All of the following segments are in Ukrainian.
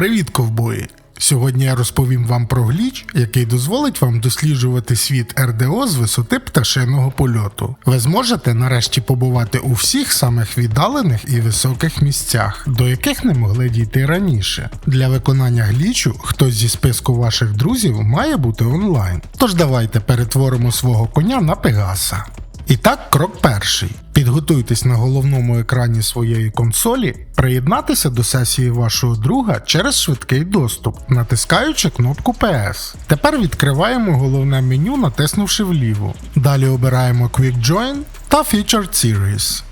Привіт, ковбої! Сьогодні я розповім вам про гліч, який дозволить вам досліджувати світ РДО з висоти пташиного польоту. Ви зможете нарешті побувати у всіх самих віддалених і високих місцях, до яких не могли дійти раніше. Для виконання глічу хтось зі списку ваших друзів має бути онлайн. Тож давайте перетворимо свого коня на Пегаса. І так, крок перший. Підготуйтесь на головному екрані своєї консолі приєднатися до сесії вашого друга через швидкий доступ, натискаючи кнопку PS. Тепер відкриваємо головне меню, натиснувши вліво. Далі обираємо Quick Join та Featured Series.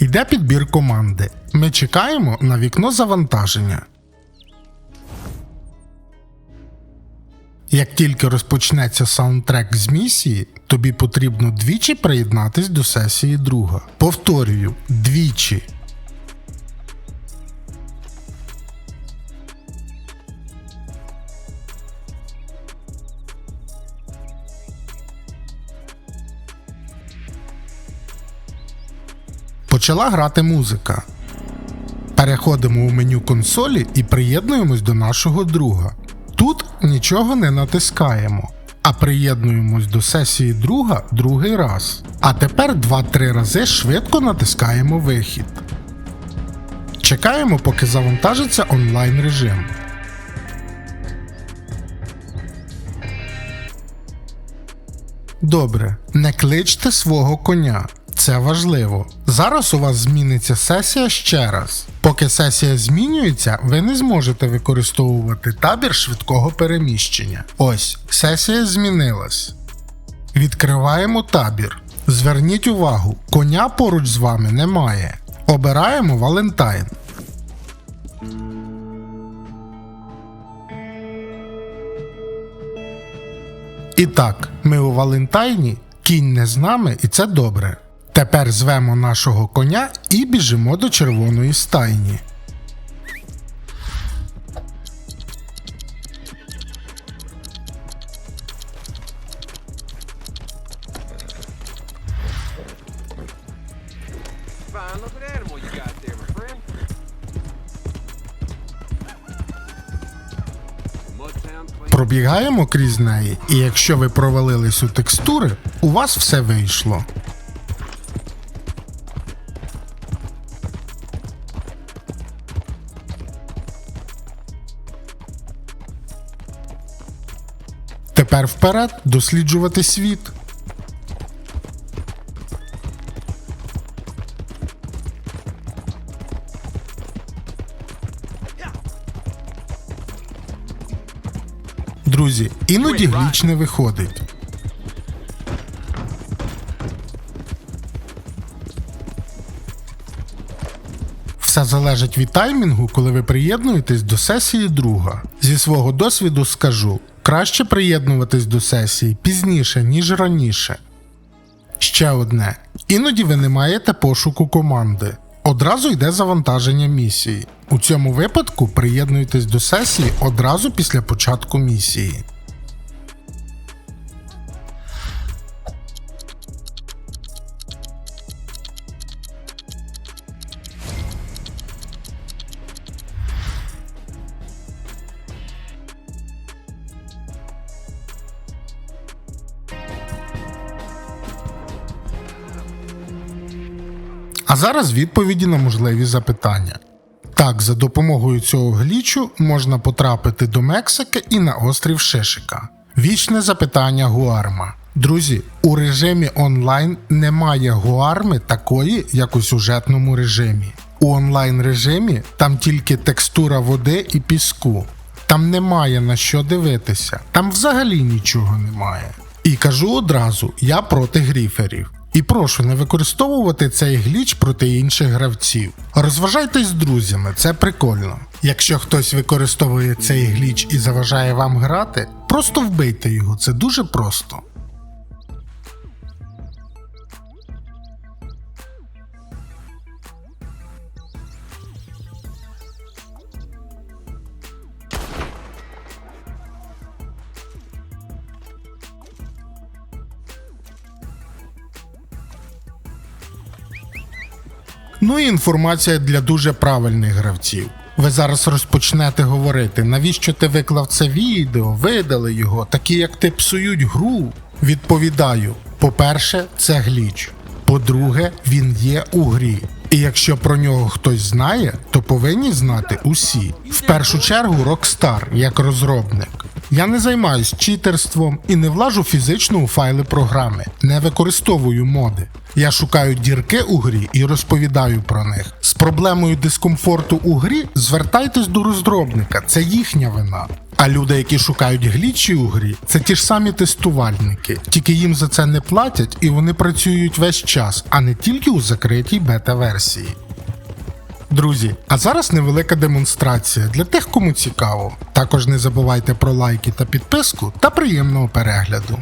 Йде підбір команди. Ми чекаємо на вікно завантаження. Як тільки розпочнеться саундтрек з місії, тобі потрібно двічі приєднатись до сесії друга. Повторюю, двічі. Почала грати музика. Переходимо у меню консолі і приєднуємось до нашого друга. Тут нічого не натискаємо, а приєднуємось до сесії друга другий раз. А тепер 2-3 рази швидко натискаємо вихід. Чекаємо, поки завантажиться онлайн режим. Добре, не кличте свого коня. Це важливо. Зараз у вас зміниться сесія ще раз. Поки сесія змінюється, ви не зможете використовувати табір швидкого переміщення. Ось, сесія змінилась. Відкриваємо табір. Зверніть увагу, коня поруч з вами немає. Обираємо Валентайн. І так, ми у Валентайні, кінь не з нами, і це добре. Тепер звемо нашого коня і біжимо до червоної стайні. Пробігаємо крізь неї, і якщо ви провалились у текстури, у вас все вийшло. Тепер вперед досліджувати світ. Друзі, іноді гліч не виходить. Все залежить від таймінгу, коли ви приєднуєтесь до сесії друга. Зі свого досвіду скажу: краще приєднуватись до сесії пізніше, ніж раніше. Ще одне. Іноді ви не маєте пошуку команди. Одразу йде завантаження місії. У цьому випадку приєднуйтесь до сесії одразу після початку місії. А зараз відповіді на можливі запитання. Так, за допомогою цього глічу можна потрапити до Мексики і на острів Шишика. Вічне запитання Гуарма. Друзі, у режимі онлайн немає гуарми такої, як у сюжетному режимі. У онлайн режимі там тільки текстура води і піску. Там немає на що дивитися, там взагалі нічого немає. І кажу одразу: я проти гріферів. І прошу не використовувати цей гліч проти інших гравців. Розважайтесь з друзями, це прикольно. Якщо хтось використовує цей гліч і заважає вам грати, просто вбийте його, це дуже просто. Ну і інформація для дуже правильних гравців. Ви зараз розпочнете говорити, навіщо ти виклав це відео, видали його, такі як ти псують гру. Відповідаю: по-перше, це гліч. По-друге, він є у грі. І якщо про нього хтось знає, то повинні знати усі. В першу чергу Rockstar як розробник. Я не займаюсь читерством і не влажу фізично у файли програми, не використовую моди. Я шукаю дірки у грі і розповідаю про них. З проблемою дискомфорту у грі звертайтесь до розробника, це їхня вина. А люди, які шукають глічі у грі, це ті ж самі тестувальники, тільки їм за це не платять і вони працюють весь час, а не тільки у закритій бета-версії. Друзі, а зараз невелика демонстрація для тих, кому цікаво. Також не забувайте про лайки та підписку та приємного перегляду.